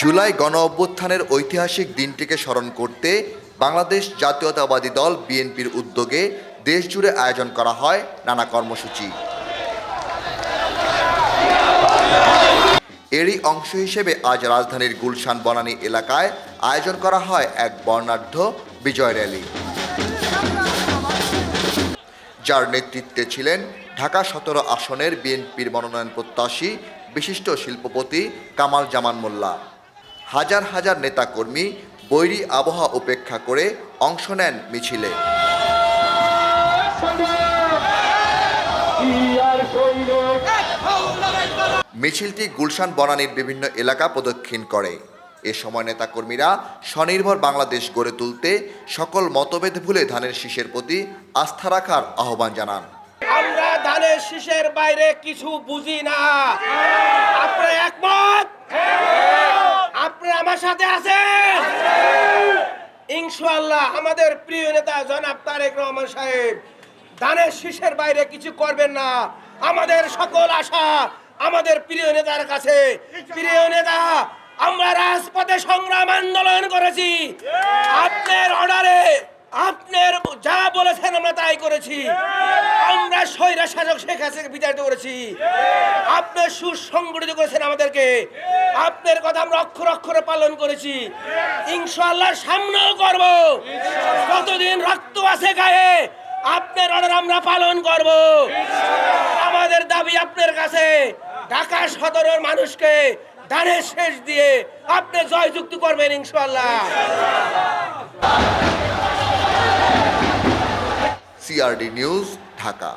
জুলাই গণ অভ্যুত্থানের ঐতিহাসিক দিনটিকে স্মরণ করতে বাংলাদেশ জাতীয়তাবাদী দল বিএনপির উদ্যোগে দেশজুড়ে আয়োজন করা হয় নানা কর্মসূচি। এরই অংশ হিসেবে আজ রাজধানীর গুলশান বনানী এলাকায় আয়োজন করা হয় এক বর্ণাঢ্য বিজয় র্যালি। যার নেতৃত্বে ছিলেন ঢাকা সতেরো আসনের বিএনপির মনোনয়ন প্রত্যাশী বিশিষ্ট শিল্পপতি কামাল জামান মোল্লা। হাজার হাজার নেতাকর্মী বৈরী আবহাওয়া উপেক্ষা করে অংশ নেন মিছিলে। মিছিলটি গুলশান বনানীর বিভিন্ন এলাকা প্রদক্ষিণ করে। এ সময় নেতাকর্মীরা স্বনির্ভর বাংলাদেশ গড়ে তুলতে সকল মতভেদ ভুলে ধানের শীষের প্রতি আস্থা রাখার আহ্বান জানান। আমরা ধানের শীষের বাইরে কিছু বুঝি না। আপনি একমত? আপনি আমার সাথে আছেন? ইনশাআল্লাহ আমাদের প্রিয় নেতা জনাব তারেক রহমান সাহেব, ধানের শীষের বাইরে কিছু করবেন না। আমাদের সকল আশা আমাদের প্রিয় নেতার কাছে। প্রিয় নেতা, আমরা রাজপথে সংগ্রাম আন্দোলন করেছি। আপনার অর্ডারে আপনার যা বলেছেন আমরা তাই করেছি। আমরা স্বৈরা শাসক শেখ হাসিনাকে বিতাড়িত করেছি। আপনি সুসংগঠিত করেছেন আমাদেরকে। আপনার কথা আমরা অক্ষর অক্ষরে পালন করেছি। ইনশাআল্লাহ সামনেও করব। যতদিন রক্ত আছে গায়ে, আপনার অর্ডার আমরা পালন করব। আমাদের দাবি আপনার কাছে। ঢাকা সদরের মানুষকে দানের শেষ দিয়ে আপনি জয়যুক্ত করবেন ইনশাল্লাহ সিআরডি নিউজ ঢাকা।